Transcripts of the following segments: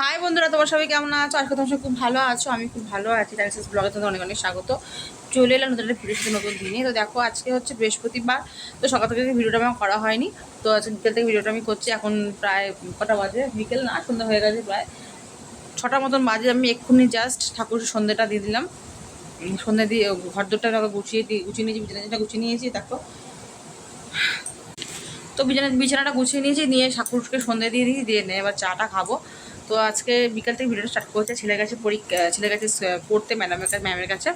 High বন্ধুরা, তোমার সবাই কেমন আছো? আজকে তোমার সবাই খুব ভালো আছো। আমি খুব ভালো আছি। ডাইসেস ব্লগে তোমাদের অনেক অনেক স্বাগত। চলে এলাম নতুন একটা ভিডিও নতুন দিনে। তো দেখো, আজকে হচ্ছে বৃহস্পতিবার। তো সকাল থেকে ভিডিওটা আমার করা হয়নি। তো আজকে বিকেল থেকে ভিডিওটা আমি করছি। এখন প্রায় কটা বাজে? বিকেল না, সন্ধ্যা হয়ে গেছে প্রায়। ছটার মতন বাজে। আমি এক্ষুনি জাস্ট ঠাকুর সন্ধ্যেটা দিয়ে দিলাম। সন্ধ্যা দিয়ে ঘর দেখো গুছিয়ে দিয়ে, গুছিয়ে নিয়েছি বিছানাটা গুছিয়ে নিয়েছি, দেখো। তো বিছানা, বিছানাটা গুছিয়ে নিয়েছি। নিয়ে ঠাকুরকে সন্ধ্যে দিয়ে দিই দিয়ে নিয়ে এবার চাটা খাব। তো আজকে বিকাল থেকে ভিডিওটা স্টার্ট করছে ছেলে গেছে পরীক্ষা ছেলে গেছে পড়তে ম্যাডামের কাছে ম্যামের কাছে।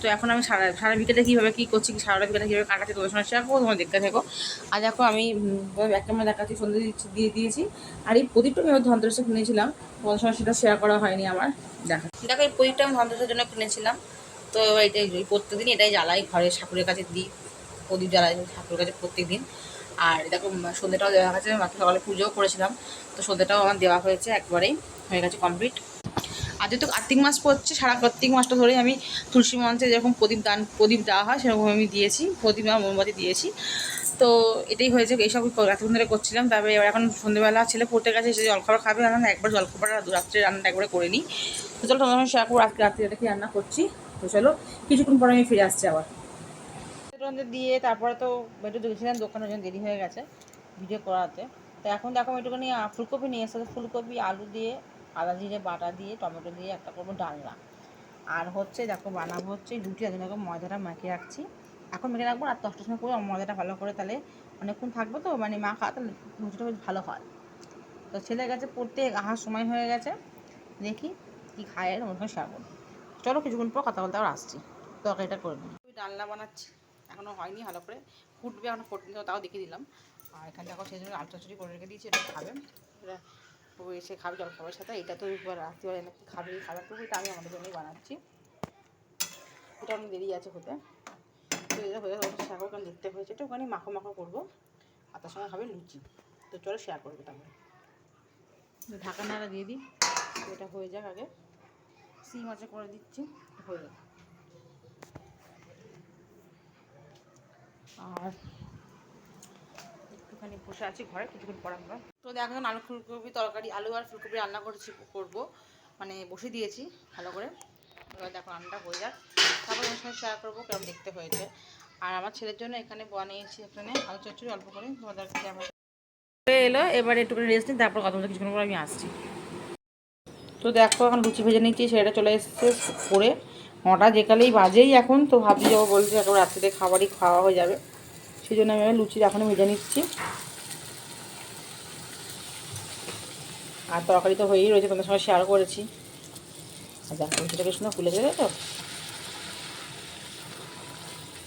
তো এখন আমি সারা সারা বিকেলে কীভাবে কী করছি সারা বিকেলে কীভাবে কাটাচ্ছি তোমার সঙ্গে শেয়ার করব, তোমার দেখতে থাকো। আর দেখো, আমি এক ক্যামেরা দেখাচ্ছি, সন্ধ্যে দিয়ে দিয়েছি। আর এই প্রদীপটা আমি ধন্তরেসে কিনেছিলাম তোমার সঙ্গে সেটা শেয়ার করা হয়নি আমার। দেখা, দেখো, এই প্রদীপটা আমি ধন্তরেসের জন্য কিনেছিলাম। তো এটাই প্রত্যেকদিন এটাই জ্বালাই ঘরে ঠাকুরের কাছে দিই। প্রদীপ জ্বালাই ঠাকুরের কাছে প্রত্যেকদিন। আর দেখো সন্ধ্যেটাও দেওয়া হয়েছে মাত্র সকালে পুজোও করেছিলাম। তো সন্ধ্যেটাও আমার দেওয়া হয়েছে একবারেই, হয়ে গেছে কমপ্লিট আর যেহেতু কার্তিক মাস পড়ছে, সারা কার্তিক মাসটা ধরেই আমি তুলসী মঞ্চে যেরকম প্রদীপ দান, প্রদীপ দেওয়া হয় সেরকম আমি দিয়েছি, প্রদীপ আর মোমবাতি দিয়েছি। তো এটাই হয়েছে, এইসব এতক্ষণ ধরে করছিলাম। তারপরে এবার এখন সন্ধ্যেবেলা ছেলে পড়তে গেছে এসে জলখাবার খাবে এখন একবার জলখাবার রাত্রে রান্নাটা একবারে করে নিই। তো চলো, তোমার করব আজকে রাত্রে এটা রান্না করছি? তো চলো, কিছুক্ষণ পরে আমি ফিরে আসছি আবার। রেস্টুরেন্টে দিয়ে তারপরে তো একটু গেছিলাম দোকানের জন্য দেরি হয়ে গেছে ভিডিও করাতে। তো এখন দেখো একটুখানি ফুলকপি নিয়ে এসেছে। ফুলকপি, আলু দিয়ে, আদা জিরে বাটা দিয়ে, টমেটো দিয়ে একটা করব ডালনা। আর হচ্ছে দেখো বানাবো হচ্ছে রুটি আগে দেখো ময়দাটা মাখিয়ে রাখছি। এখন মেখে রাখব আর দশটার সময় করে, ময়দাটা ভালো করে তাহলে অনেকক্ষণ থাকব তো মানে মাখা তাহলে রুটিটা বেশ ভালো হয়। তো ছেলে গেছে পড়তে আহার সময় হয়ে গেছে। দেখি কি খায় ওখানে শেয়ার চলো কিছুক্ষণ পর কথা বলতে আবার আসছি। তরকারিটা করে নিই। ডালনা বানাচ্ছি। এখনও হয়নি ভালো করে ফুটবে এখনও ফুটনি তাও দেখিয়ে দিলাম। আর এখানে দেখো সেই জন্য আলু করে রেখে দিয়েছি এটা খাবে। এটা ও এসে খাবে জল খাবার সাথে এটা তো রাত্রিবেলা নাকি খাবে এই খাবারটুকু এটা আমি আমাদের জন্যই বানাচ্ছি। এটা অনেক দেরি আছে হতে। তো এটা হয়ে গেছে শাকও কেমন দেখতে হয়েছে এটা ওখানে মাখো মাখো করব। আর তার সঙ্গে খাবে লুচি। তো চলো শেয়ার করব তারপরে ঢাকা নাড়া দিয়ে দিই। এটা হয়ে যাক আগে। সিম আছে করে দিচ্ছি হয়ে যাবে আর একটুখানি বসে আছি ঘরে, কিছুক্ষণ পর আমরা তো এখন আলু ফুলকপি তরকারি, আলু আর ফুলকপি রান্না করেছি, করব। মানে বসে দিয়েছি ভালো করে। এবার দেখো রান্নাটা হয়ে যাক। তারপর তোমার সঙ্গে শেয়ার করব কেমন দেখতে হয়েছে। আর আমার ছেলের জন্য এখানে বানিয়েছি এখানে, আলু চচ্চড়ি অল্প করে তোমাদেরকে আমার এলো, এবার একটু করে রেস্ট নিই, তারপর কথা বলতে কিছুক্ষণ পর আমি আসছি। তো দেখো, এখন লুচি ভেজে নিচ্ছি সেটা চলে এসছে করে নটা যেকালেই বাজেই এখন, তো ভাবছি যাব বলছি এখন রাত্রিতে খাবারই খাওয়া হয়ে যাবে। সেই জন্য আমি লুচির এখনই ভেজে নিচ্ছি। আর তরকারি তো হয়েই রয়েছে, তোমাদের সঙ্গে শেয়ার করেছি। আর দেখো লুচিটাকে সুন্দর ফুলে দেবে তো?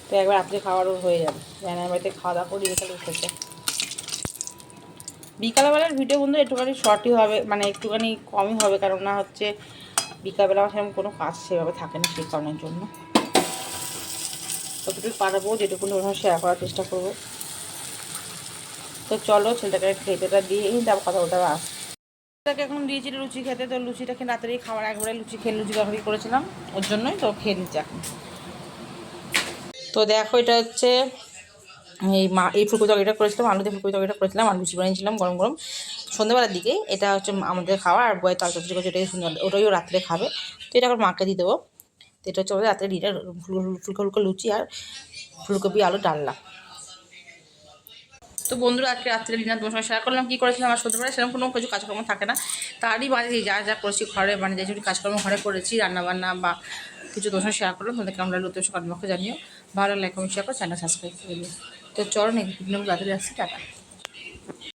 তো একবার রাত্রে খাওয়ারও হয়ে যাবে। রান্নার বাড়িতে খাওয়া দাওয়া করে বিকালে উঠেছে বিকালবেলার ভিডিও বন্ধু একটুখানি শর্টই হবে মানে একটুখানি কমই হবে, কারণ না হচ্ছে বিকালবেলা আমার সেরকম কোনো কাজ সেভাবে থাকে না সেই কারণের জন্য। ততটুকু পারব, যেটুকু শেয়ার করার চেষ্টা করব। তো চলো, ছেলেটাকে খেতেটা দিয়ে তারপর কথা বলতে আসছি তাকে এখন দিয়েছিল লুচি খেতে, তো লুচিটা খেয়ে রাত্রে খাবার একবারে লুচি খেয়ে লুচি তরকারি করেছিলাম। ওর জন্যই তো খেয়ে নিচ্ছে এখন। তো দেখো, এটা হচ্ছে এই মা, এই ফুলকপি তরকারিটা করেছিলাম, আলু দিয়ে ফুলকপি তরকারিটা করেছিলাম আর লুচি বানিয়েছিলাম গরম গরম। সন্ধ্যাবেলার দিকে এটা হচ্ছে আমাদের খাওয়া, আর বয়ের তাল চচ্চড়ি করছে, ওটাই সুন্দর ওটাইও রাত্রে খাবে। তো এটা আবার মাকে দিয়ে দেবো। তো এটা হচ্ছে আমাদের রাত্রে ডিনার ফুলকো ফুলকো লুচি আর ফুলকপি, আলু, ডালনা। তো বন্ধুরা, আজকে রাত্রে ডিনার তোমার সঙ্গে শেয়ার করলাম, কী করেছিলাম আর পারে সেরকম কোনো কিছু কাজকর্ম থাকে না। তারই বাজে যা যা করেছি ঘরে মানে যে কাজকর্ম ঘরে করেছি, রান্নাবান্না বা কিছু তোমার সঙ্গে শেয়ার করলাম, তোমাদের কেমন লাগল তো কর্মকে জানিও। ভালো লাগে কমেন্ট শেয়ার করো চ্যানেল সাবস্ক্রাইব করে তো চরণে নেক্সট ভিডিও তাড়াতাড়ি আসছি টাটা।